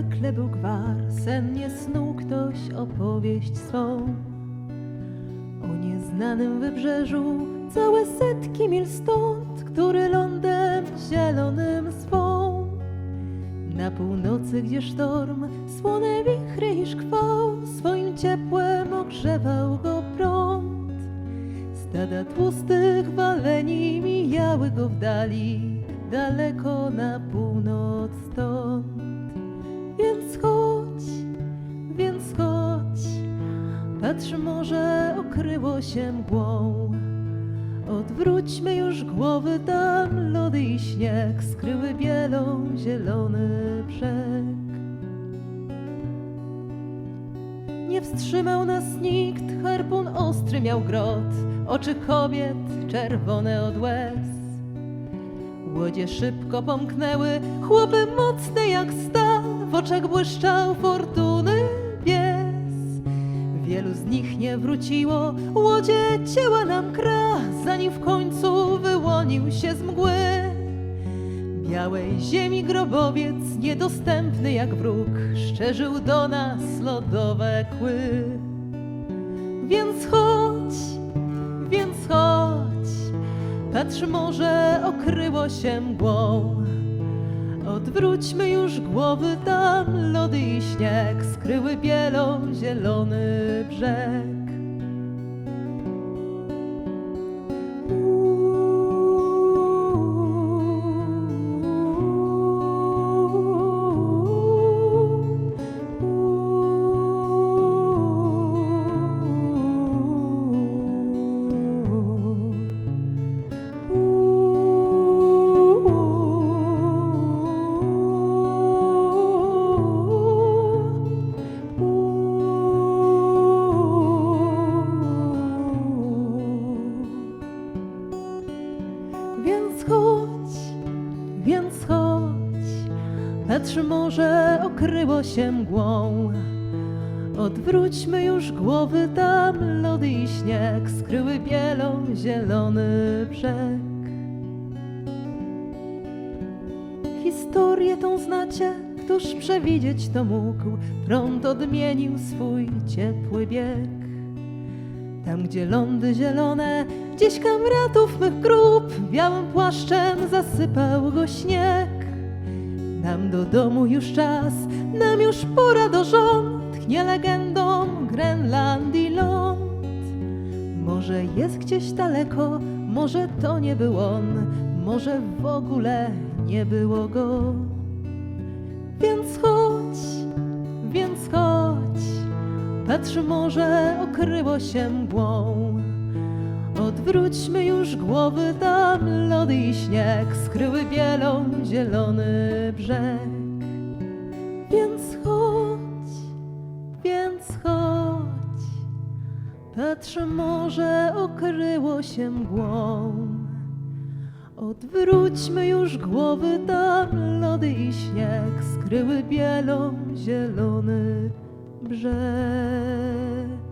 gwar, sennie snuł ktoś opowieść swą. O nieznanym wybrzeżu całe setki mil stąd, który lądem zielonym swą. Na północy, gdzie sztorm, słone wichry i szkwał, swoim ciepłem ogrzewał go prąd. Stada tłustych waleni mijały go w dali, daleko na północ stąd. Więc chodź, patrz może okryło się mgłą. Odwróćmy już głowy tam, lody i śnieg skryły bielą zielony brzeg. Nie wstrzymał nas nikt, harpun ostry miał grot, oczy kobiet czerwone od łez. Łodzie szybko pomknęły, chłopy mocne jak stal, w oczach błyszczał fortuny bies. Wielu z nich nie wróciło, łodzie cięła nam kra, zanim w końcu wyłonił się z mgły. Białej ziemi grobowiec, niedostępny jak wróg, szczerzył do nas lodowe kły. Więc chodź, patrz może okryło się mgłą. Odwróćmy już głowy tam, lody i śnieg skryły bielą zielony brzeg. Patrz może okryło się mgłą. Odwróćmy już głowy tam, lody i śnieg skryły bielą zielony brzeg. Historię tą znacie, któż przewidzieć to mógł, prąd odmienił swój ciepły bieg. Tam, gdzie lądy zielone, gdzieś kamratów mych grób, białym płaszczem zasypał go śnieg. Nam do domu już czas, nam już pora do żon, tchnie legendą Grenlandii ląd. Może jest gdzieś daleko, może to nie był on, może w ogóle nie było go. Więc chodź, więc chodź, patrz może okryło się mgłą. Odwróćmy już głowy tam, lody i śnieg skryły bielą zielony brzeg. Więc chodź, więc chodź, patrz może okryło się mgłą. Odwróćmy już głowy tam, lody i śnieg skryły bielą zielony brzeg.